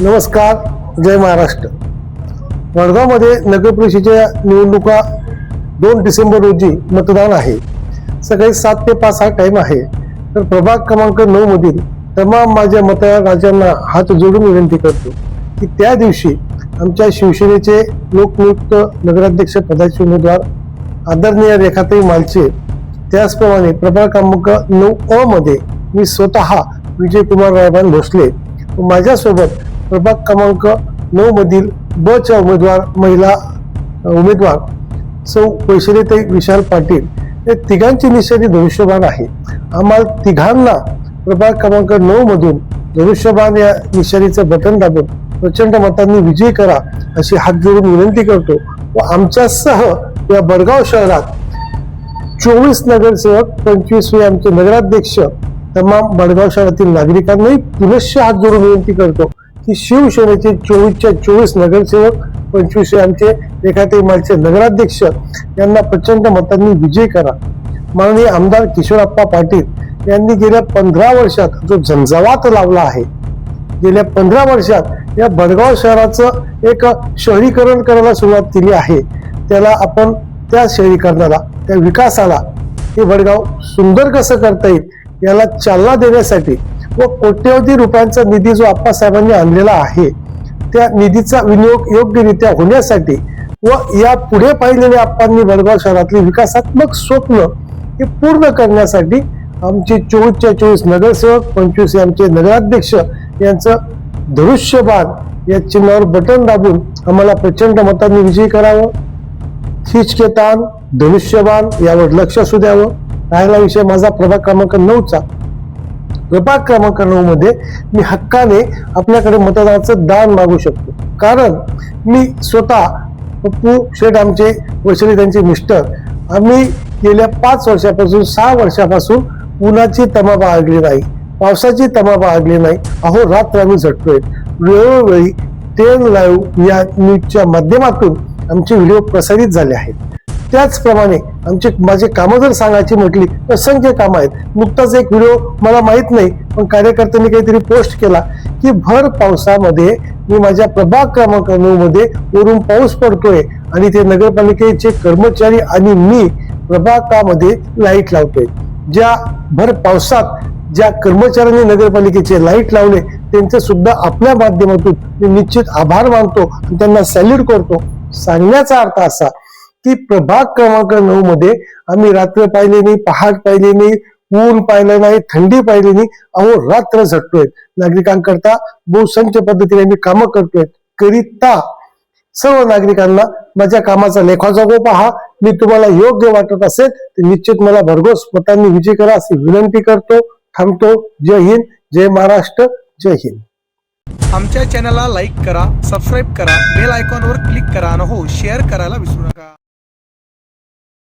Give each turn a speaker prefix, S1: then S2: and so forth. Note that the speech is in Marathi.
S1: नमस्कार जय महाराष्ट्र. वडगावमध्ये नगरपरिषदेच्या निवडणुका दोन डिसेंबर रोजी मतदान आहे. सकाळी सात ते पाच हा टाइम आहे. तर प्रभाग क्रमांक नऊ मधील तमाम माझ्या मतदार राजांना हात जोडून विनंती करतो की त्या दिवशी आमच्या शिवसेनेचे लोकनियुक्त नगराध्यक्ष पदाचे उमेदवार आदरणीय रेखाताई मालचे त्याचप्रमाणे प्रभाग क्रमांक नऊ अ मध्ये मी स्वतः विजयकुमार रायबान भोसले माझ्यासोबत प्रभाग क्रमांक नऊ मधील ब च्या उमेदवार महिला उमेदवार सौ वैशालीताई विशाल पाटील हे तिघांची निशाणी धनुष्यबाण आहे. आम्हाला तिघांना प्रभाग क्रमांक नऊ मधून धनुष्यबाण या निशाणीचं बटन दाबून प्रचंड मतांनी विजयी करा अशी हात जोडून विनंती करतो व आमच्यासह या बडगाव शहरात चोवीस नगरसेवक पंचवीस वे आमचे नगराध्यक्ष तमाम बडगाव शहरातील नागरिकांनाही पुनश्च हात जोडून विनंती करतो. की शिवसेनेचे चोवीसच्या चोवीस नगरसेवक पंचवीसशे आमचे रेखाताई मालचे नगराध्यक्ष यांना प्रचंड मतांनी विजय करा. माननीय आमदार किशोरप्पा पाटील यांनी गेल्या पंधरा वर्षात जो झंझावात लावला आहे गेल्या पंधरा वर्षात या बडगाव शहराचं एक शहरीकरण करायला सुरुवात केली आहे. त्याला आपण त्या शहरीकरणाला त्या विकासाला हे बडगाव सुंदर कसं करता येईल याला चालना देण्यासाठी व कोट्यवधी रुपयांचा निधी जो आप्पासाहेबांनी आणलेला आहे त्या निधीचा विनियोग योग्यरित्या होण्यासाठी व या पुढे पाहिलेल्या आप्पांनी बडगाव शहरातली विकासात्मक स्वप्न हे पूर्ण करण्यासाठी आमचे चोवीसच्या चोवीस नगरसेवक पंचवीस आमचे नगराध्यक्ष यांचं धनुष्यबाण या चिन्हावर बटन दाबून आम्हाला प्रचंड मतांनी विजयी करावं. खिचके ताण धनुष्यबाण यावर लक्ष असू द्यावं. राहिला विषय माझा प्रभाग क्रमांक नऊचा. प्रभाग क्रमांक नऊ मध्ये मी हक्काने आपल्याकडे मतदानाचं दान मागू शकतो. कारण मी स्वतः पप्पू शेठ आमचे वैशाली त्यांचे मिस्टर. आम्ही गेल्या पाच वर्षापासून सहा वर्षापासून उन्हाची तमा बाळगली नाही पावसाची तमा बाळगली नाही. अहो रात्र आम्ही झटतोय. वेळोवेळी टेन लाईव्ह या न्यूजच्या माध्यमातून आमचे व्हिडिओ प्रसारित झाले आहेत. त्याचप्रमाणे आमचे माझे कामं जर सांगायची म्हटली तर असंख्य कामं आहेत. नुकताच एक व्हिडिओ मला माहीत नाही पण कार्यकर्त्यांनी काहीतरी पोस्ट केला की भर पावसामध्ये मी माझ्या प्रभाग क्रमांक नऊ मध्ये वरून पाऊस पडतोय आणि ते नगरपालिकेचे कर्मचारी आणि मी प्रभागामध्ये लाइट लावतोय. ज्या भर पावसात ज्या कर्मचाऱ्यांनी नगरपालिकेचे लाइट लावले त्यांचे सुद्धा आपल्या माध्यमातून मी निश्चित आभार मानतो आणि त्यांना सॅल्यूट करतो. सांगण्याचा अर्थ असा की प्रभाग क्रमांक नऊ मध्ये आम्ही रात्र पाहिली नाही पहाट पाहिली नाही ऊन पाहिलं नाही थंडी पाहिली नाही अहो रात्र झटतोय. नागरिकांकरता बहुसंच पद्धतीने आम्ही कामं करतोय. करिता सर्व नागरिकांना माझ्या कामाचा लेखाजोखो पहा. मी तुम्हाला योग्य वाटत असेल तर निश्चित मला भरघोस मतांनी विजय करा अशी विनंती करतो थांबतो. जय हिंद जय महाराष्ट्र जय हिंद.
S2: आमच्या चॅनलला लाईक करा सबस्क्राईब करा बेल आयकॉनवर क्लिक करा आणि हो शेअर करायला विसरू नका.